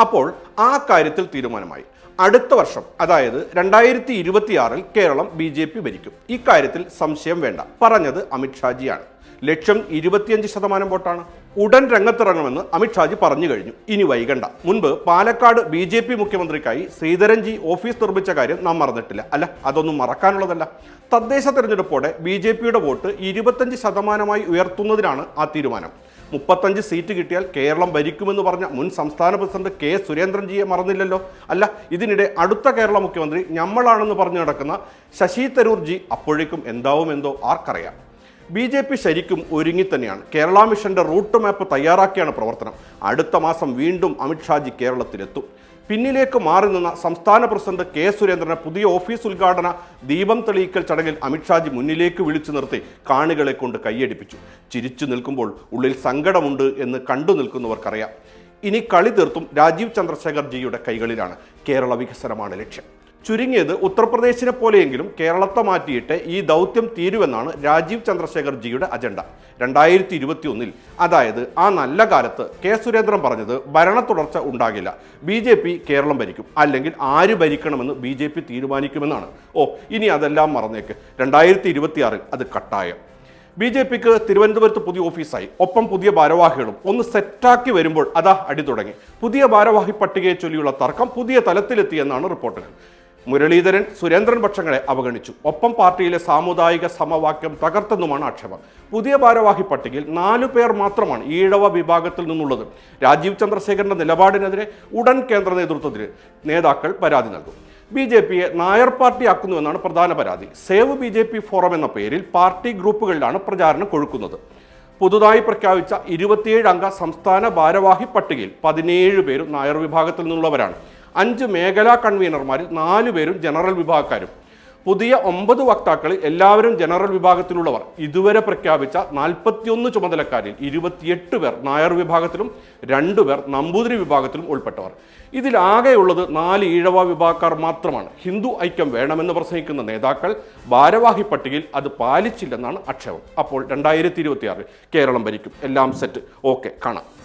അപ്പോൾ ആ കാര്യത്തിൽ തീരുമാനമായി. അടുത്ത വർഷം അതായത് രണ്ടായിരത്തി ഇരുപത്തിയാറിൽ കേരളം ബി ജെ പി ഭരിക്കും. ഇക്കാര്യത്തിൽ സംശയം വേണ്ട. പറഞ്ഞത് അമിത്ഷാജിയാണ്. ലക്ഷ്യം ഇരുപത്തിയഞ്ച് ശതമാനം വോട്ടാണ്. ഉടൻ രംഗത്തിറങ്ങുമെന്ന് അമിത്ഷാജി പറഞ്ഞു കഴിഞ്ഞു. ഇനി വൈകണ്ട. മുൻപ് പാലക്കാട് ബി ജെ പി മുഖ്യമന്ത്രിക്കായി ശ്രീധരൻജി ഓഫീസ് നിർമ്മിച്ച കാര്യം നാം മറന്നിട്ടില്ല. അല്ല അതൊന്നും മറക്കാനുള്ളതല്ല. തദ്ദേശ തെരഞ്ഞെടുപ്പോടെ ബി ജെ പിയുടെ വോട്ട് ഇരുപത്തഞ്ച് ശതമാനമായി ഉയർത്തുന്നതിനാണ് ആ തീരുമാനം. മുപ്പത്തഞ്ച് സീറ്റ് കിട്ടിയാൽ കേരളം ഭരിക്കുമെന്ന് പറഞ്ഞ മുൻ സംസ്ഥാന പ്രസിഡന്റ് കെ സുരേന്ദ്രൻജിയെ മറന്നില്ലല്ലോ. അല്ല ഇതിനിടെ അടുത്ത കേരള മുഖ്യമന്ത്രി ഞമ്മളാണെന്ന് പറഞ്ഞു നടക്കുന്ന ശശി തരൂർജി അപ്പോഴേക്കും എന്താവുമെന്തോ ആർക്കറിയാം. ബി ജെ പി ശരിക്കും ഒരുങ്ങി തന്നെയാണ്. കേരള മിഷന്റെ റൂട്ട് മാപ്പ് തയ്യാറാക്കിയാണ് പ്രവർത്തനം. അടുത്ത മാസം വീണ്ടും അമിത്ഷാജി കേരളത്തിലെത്തും. പിന്നിലേക്ക് മാറി നിന്ന സംസ്ഥാന പ്രസിഡന്റ് കെ സുരേന്ദ്രനെ പുതിയ ഓഫീസ് ഉദ്ഘാടന ദീപം തെളിയിക്കൽ ചടങ്ങിൽ അമിത്ഷാജി മുന്നിലേക്ക് വിളിച്ചു നിർത്തി കാണികളെ കൊണ്ട് കൈയടിപ്പിച്ചു. ചിരിച്ചു നിൽക്കുമ്പോൾ ഉള്ളിൽ സങ്കടമുണ്ട് എന്ന് കണ്ടു നിൽക്കുന്നവർക്കറിയാം. ഇനി കളി തീർത്തും രാജീവ് ചന്ദ്രശേഖർ ജിയുടെ കൈകളിലാണ്. കേരള വികസനമാണ് ലക്ഷ്യം. ചുരുങ്ങിയത് ഉത്തർപ്രദേശിനെ പോലെയെങ്കിലും കേരളത്തെ മാറ്റിയിട്ട് ഈ ദൗത്യം തീരുവെന്നാണ് രാജീവ് ചന്ദ്രശേഖർ ജിയുടെ അജണ്ട. രണ്ടായിരത്തി ഇരുപത്തി ഒന്നിൽ അതായത് ആ നല്ല കാലത്ത് കെ സുരേന്ദ്രൻ പറഞ്ഞത് ഭരണ തുടർച്ച ഉണ്ടാകില്ല. ബി ജെ പി കേരളം ഭരിക്കും. അല്ലെങ്കിൽ ആര് ഭരിക്കണമെന്ന് ബി ജെ പി തീരുമാനിക്കുമെന്നാണ്. ഓ ഇനി അതെല്ലാം മറന്നേക്ക്. രണ്ടായിരത്തി ഇരുപത്തിയാറിൽ അത് കട്ടായം. ബി ജെ പിക്ക് തിരുവനന്തപുരത്ത് പുതിയ ഓഫീസായി. ഒപ്പം പുതിയ ഭാരവാഹികളും ഒന്ന് സെറ്റാക്കി വരുമ്പോൾ അതാ അടി തുടങ്ങി. പുതിയ ഭാരവാഹി പട്ടികയെ ചൊല്ലിയുള്ള തർക്കം പുതിയ തലത്തിലെത്തിയെന്നാണ് റിപ്പോർട്ടുകൾ. മുരളീധരൻ സുരേന്ദ്രൻ പക്ഷങ്ങളെ അവഗണിച്ചു. ഒപ്പം പാർട്ടിയിലെ സാമുദായിക സമവാക്യം തകർത്തെന്നുമാണ് ആക്ഷേപം. പുതിയ ഭാരവാഹി പട്ടികയിൽ നാലു പേർ മാത്രമാണ് ഈഴവ വിഭാഗത്തിൽ നിന്നുള്ളത്. രാജീവ് ചന്ദ്രശേഖരന്റെ നിലപാടിനെതിരെ ഉടൻ കേന്ദ്ര നേതൃത്വത്തിന് നേതാക്കൾ പരാതി നൽകും. ബി ജെ പിയെ നായർ പാർട്ടി ആക്കുന്നുവെന്നാണ് പ്രധാന പരാതി. Save B J P forum എന്ന പേരിൽ പാർട്ടി ഗ്രൂപ്പുകളിലാണ് പ്രചാരണം കൊഴുക്കുന്നത്. പുതുതായി പ്രഖ്യാപിച്ച ഇരുപത്തിയേഴ് അംഗ സംസ്ഥാന ഭാരവാഹി പട്ടികയിൽ പതിനേഴ് പേരും നായർ വിഭാഗത്തിൽ നിന്നുള്ളവരാണ്. അഞ്ച് മേഖലാ കൺവീനർമാരിൽ നാലു പേരും ജനറൽ വിഭാഗക്കാരും. പുതിയ ഒമ്പത് വക്താക്കളിൽ എല്ലാവരും ജനറൽ വിഭാഗത്തിലുള്ളവർ. ഇതുവരെ പ്രഖ്യാപിച്ച നാൽപ്പത്തിയൊന്ന് ചുമതലക്കാരിൽ ഇരുപത്തിയെട്ട് പേർ നായർ വിഭാഗത്തിലും രണ്ടു പേർ നമ്പൂതിരി വിഭാഗത്തിലും ഉൾപ്പെട്ടവർ. ഇതിലാകെയുള്ളത് നാല് ഈഴവ വിഭാഗക്കാർ മാത്രമാണ്. ഹിന്ദു ഐക്യം വേണമെന്ന് പ്രസംഗിക്കുന്ന നേതാക്കൾ ഭാരവാഹി പട്ടികയിൽ അത് പാലിച്ചില്ലെന്നാണ് ആക്ഷേപം. അപ്പോൾ രണ്ടായിരത്തി ഇരുപത്തിയാറ് കേരളം ഭരിക്കും. എല്ലാം സെറ്റ്. ഓക്കെ കാണാം.